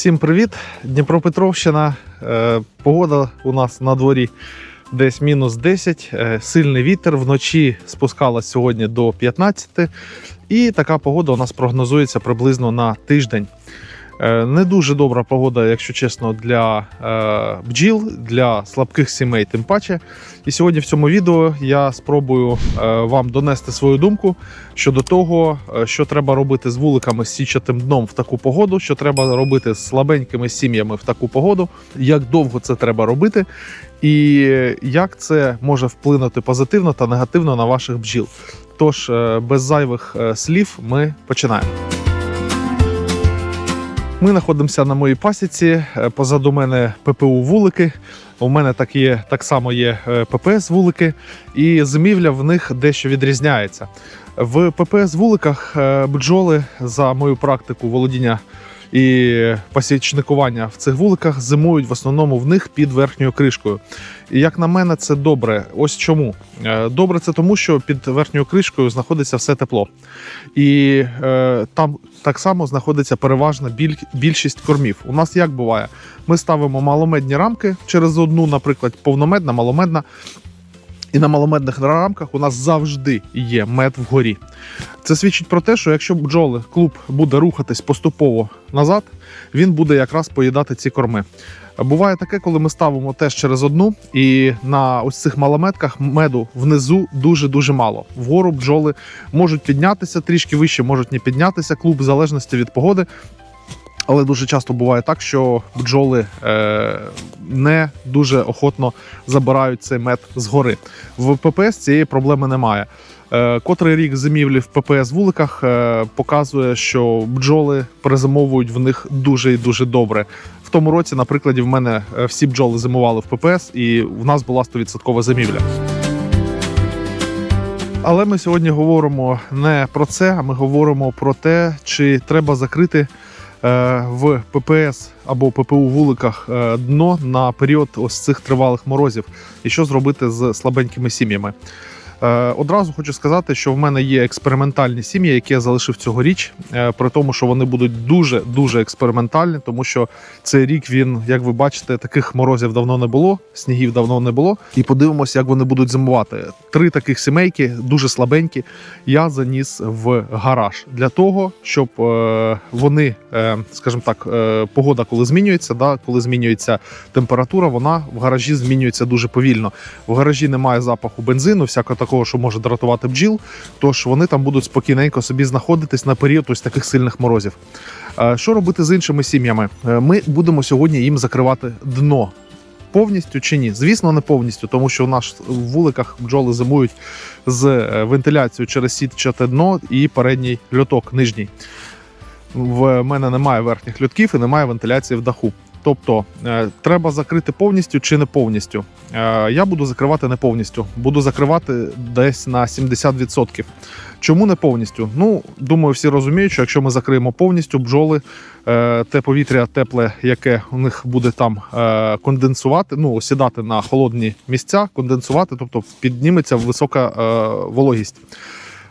Всім привіт! Дніпропетровщина. Е, Погода у нас на дворі десь мінус 10, е, сильний вітер. Вночі спускалась сьогодні до 15. І така погода у нас прогнозується приблизно на тиждень. Е, Не дуже добра погода, якщо чесно, для е, бджіл, для слабких сімей, тим паче. І сьогодні в цьому відео я спробую е, вам донести свою думку щодо того, що треба робити з вуликами з січатим дном в таку погоду, що треба робити з слабенькими сім'ями в таку погоду, як довго це треба робити, і як це може вплинути позитивно та негативно на ваших бджіл. Тож, без зайвих слів, ми починаємо. Ми знаходимося на моїй пасіці. Е, Позаду мене ППУ вулики. У мене так, є, так само є е, ППС вулики, і зимівля в них дещо відрізняється. В ППС вуликах е, бджоли за мою практику володіння і посічникування в цих вуликах зимують в основному в них під верхньою кришкою. І як на мене, це добре. Ось чому Е, добре, це тому, що під верхньою кришкою знаходиться все тепло, і е, там так само знаходиться переважна біль, більшість кормів. У нас як буває? Ми ставимо маломедні рамки через одну, наприклад, повномедна, маломедна. І на маломедних рамках у нас завжди є мед вгорі. Це свідчить про те, що якщо бджоли клуб буде рухатись поступово назад, він буде якраз поїдати ці корми. Буває таке, коли ми ставимо теж через одну, і на ось цих малометках меду внизу дуже дуже мало. Вгору бджоли можуть піднятися трішки вище, можуть не піднятися. Клуб в залежності від погоди. Але дуже часто буває так, що бджоли е, не дуже охотно забирають цей мед згори. В ППС цієї проблеми немає. Е, котрий рік зимівлі в ППС вуликах е, показує, що бджоли перезимовують в них дуже і дуже добре. В тому році, на прикладі, в мене е, всі бджоли зимували в ППС, і в нас була 100% зимівля. Але ми сьогодні говоримо не про це, а ми говоримо про те, чи треба закрити в ППС або ППУ вуликах е, дно на період ось цих тривалих морозів, і що зробити з слабенькими сім'ями. Е, Одразу хочу сказати, що в мене є експериментальні сім'ї, які я залишив цьогоріч, е, при тому, що вони будуть дуже дуже експериментальні, тому що цей рік він, як ви бачите, таких морозів давно не було, снігів давно не було. І подивимося, як вони будуть зимувати. Три таких сімейки, дуже слабенькі. Я заніс в гараж для того, щоб е, вони, скажімо так, погода, коли змінюється, да, коли змінюється температура, вона в гаражі змінюється дуже повільно. В гаражі немає запаху бензину, всякого такого, що може дратувати бджіл. Тож вони там будуть спокійненько собі знаходитись на період ось таких сильних морозів. Е, Що робити з іншими сім'ями? Е, Ми будемо сьогодні їм закривати дно. Повністю чи ні? Звісно, не повністю, тому що у нас в вуликах бджоли зимують з е, вентиляцією через сітчате дно і передній льоток нижній. В мене немає верхніх льотків і немає вентиляції в даху. Тобто е, треба закрити повністю чи не повністю. Е, я буду закривати не повністю, буду закривати десь на 70%. Чому не повністю? Ну, думаю, всі розуміють, що якщо ми закриємо повністю бджоли, е, те повітря тепле, яке у них буде там конденсувати, ну осідати на холодні місця, конденсувати, тобто підніметься висока вологість.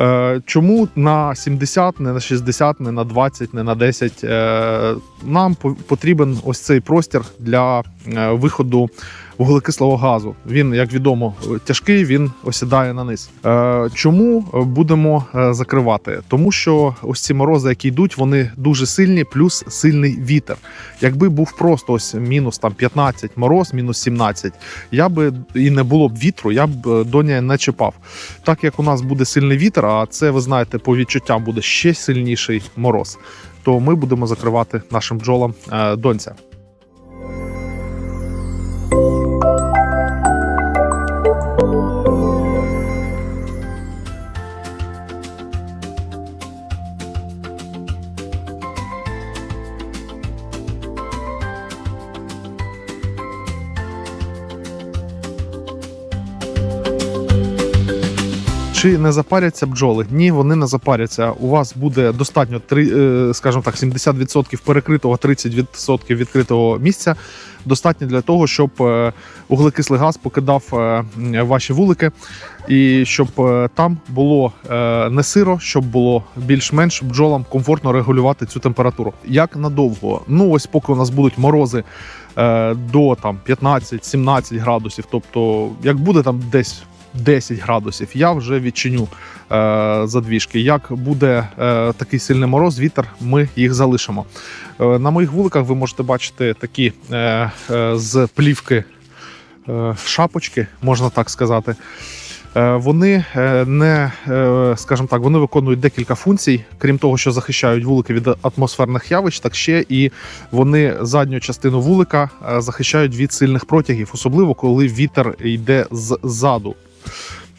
Е, Чому на 70, не на 60, не на 20, не на 10? Е, Нам потрібен ось цей простір для виходу вуглекислого газу. Він, як відомо, тяжкий, він осідає на низ. Е, Чому будемо е, закривати? Тому що ось ці морози, які йдуть, вони дуже сильні, плюс сильний вітер. Якби був просто ось мінус там 15 мороз, мінус 17, я би і не було б вітру, я б е, доня не чіпав. Так як у нас буде сильний вітер, а це ви знаєте, по відчуттям буде ще сильніший мороз, то ми будемо закривати нашим бджолам е, донця. Чи не запаряться бджоли? Ні, вони не запаряться. У вас буде достатньо три, е, скажімо так, 70% перекритого, 30% відкритого місця. Достатньо для того, щоб е, углекислий газ покидав е, ваші вулики, і щоб там було не сиро, щоб було більш-менш бджолам комфортно регулювати цю температуру. Як надовго? Ну ось поки у нас будуть морози до там 15-17 градусів. Тобто, як буде там десь 10 градусів, я вже відчиню е, задвіжки. Як буде е, такий сильний мороз, вітер, ми їх залишимо. Е, на моїх вуликах ви можете бачити такі е, е, з плівки е, шапочки, можна так сказати. Е, Вони е, не, е, скажімо так, вони виконують декілька функцій, крім того, що захищають вулики від атмосферних явищ, так ще і вони задню частину вулика захищають від сильних протягів, особливо коли вітер йде ззаду.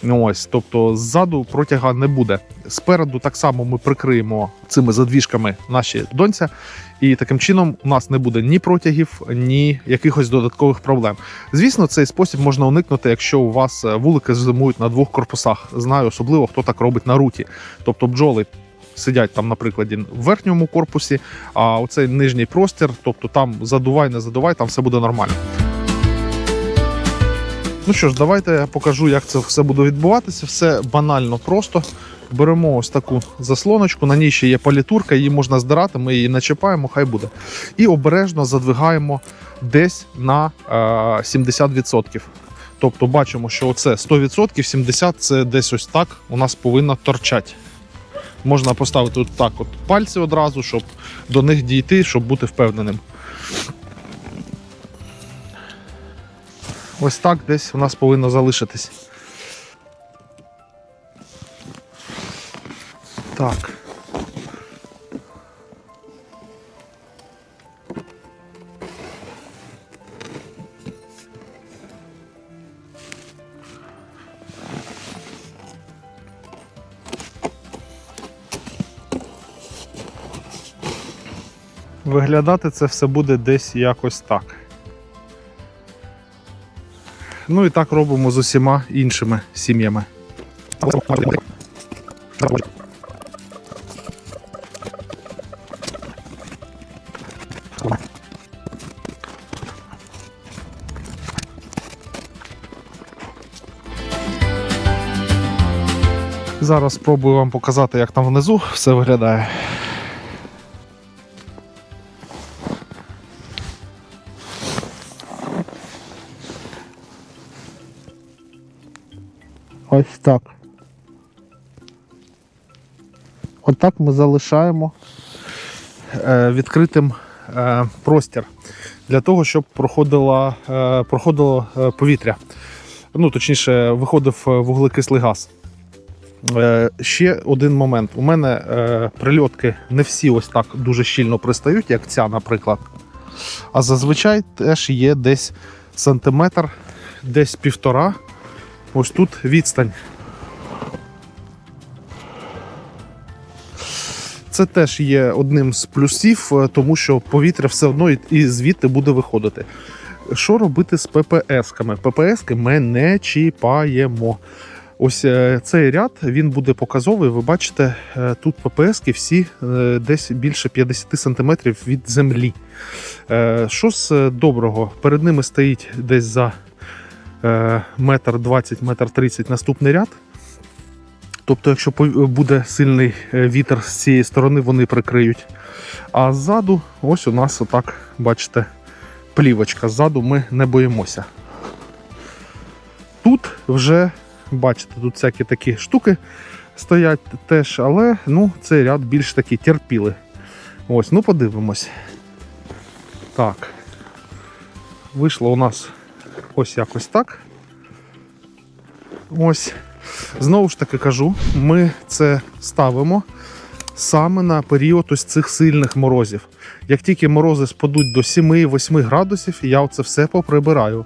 Ось, тобто ззаду протяга не буде. Спереду так само ми прикриємо цими задвіжками наші донця, і таким чином у нас не буде ні протягів, ні якихось додаткових проблем. Звісно, цей спосіб можна уникнути, якщо у вас е, вулики зимують на двох корпусах. Знаю особливо, хто так робить на руті. Тобто бджоли сидять там, наприклад, в верхньому корпусі, а оцей нижній простір, тобто там задувай, не задувай, там все буде нормально. Ну що ж, давайте я покажу, як це все буде відбуватися. Все банально просто. Беремо ось таку заслоночку, на ній ще є палітурка, її можна здирати, ми її начіпаємо, хай буде. І обережно задвигаємо десь на е, 70%. Тобто бачимо, що оце 100%, 70% це десь ось так у нас повинно торчати. Можна поставити от так от пальці одразу, щоб до них дійти, щоб бути впевненим. Ось так десь у нас повинно залишитись. Так. Виглядати це все буде десь якось так. Ну і так робимо з усіма іншими сім'ями. Зараз спробую вам показати, як там внизу все виглядає. Ось так. Отак ми залишаємо е, відкритим е, простір для того, щоб проходило, е, проходило е, повітря. Ну, точніше, виходив вуглекислий газ. Ще один момент. У мене прильотки не всі ось так дуже щільно пристають, як ця, наприклад. А зазвичай теж є десь сантиметр, десь півтора. Ось тут відстань. Це теж є одним з плюсів, е, тому що повітря все одно і- звідти буде виходити. Що робити з ППС-ками? ППС-ки ми не чіпаємо. Ось е, цей ряд він буде показовий. Ви бачите, е, тут ППС-ки всі десь більше 50 см від землі. Що з доброго? Перед ними стоїть десь за метр 20, метр 30 наступний ряд. Тобто, якщо буде сильний е, вітер з цієї сторони, вони прикриють. А ззаду, ось у нас отак, бачите, плівочка. Ззаду ми не боїмося. Тут вже, бачите, тут всякі такі штуки стоять теж, але ну, цей ряд більш такий терпіли. Ось, ну подивимось. Так. Вийшло у нас ось якось так. Ось. Знову ж таки кажу, ми це ставимо саме на період ось цих сильних морозів. Як тільки морози спадуть до 7-8 градусів, я це все поприбираю.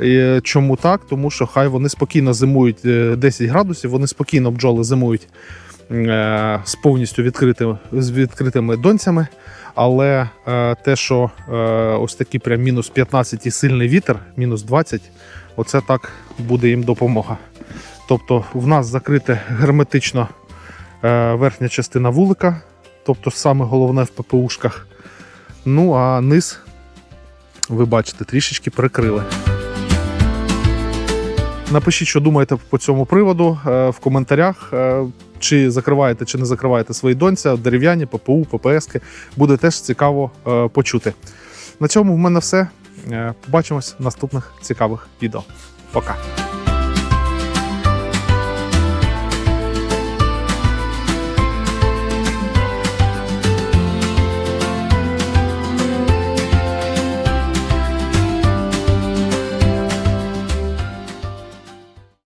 І Чому так? Тому що хай вони спокійно зимують е, 10 градусів, вони спокійно бджоли зимують е, з повністю відкритими, з відкритими донцями. Але е, те, що е, ось такий прям мінус 15 і сильний вітер, мінус 20, оце так буде їм допомога. Тобто в нас закрита герметично е, верхня частина вулика, тобто саме головне в ППУшках. Ну а низ, ви бачите, трішечки перекрили. Напишіть, що думаєте по цьому приводу е, в коментарях. Чи закриваєте, чи не закриваєте свої донця, дерев'яні, ППУ, ППСки. Буде теж цікаво е, почути. На цьому в мене все. Е, Побачимось в наступних цікавих відео. Пока.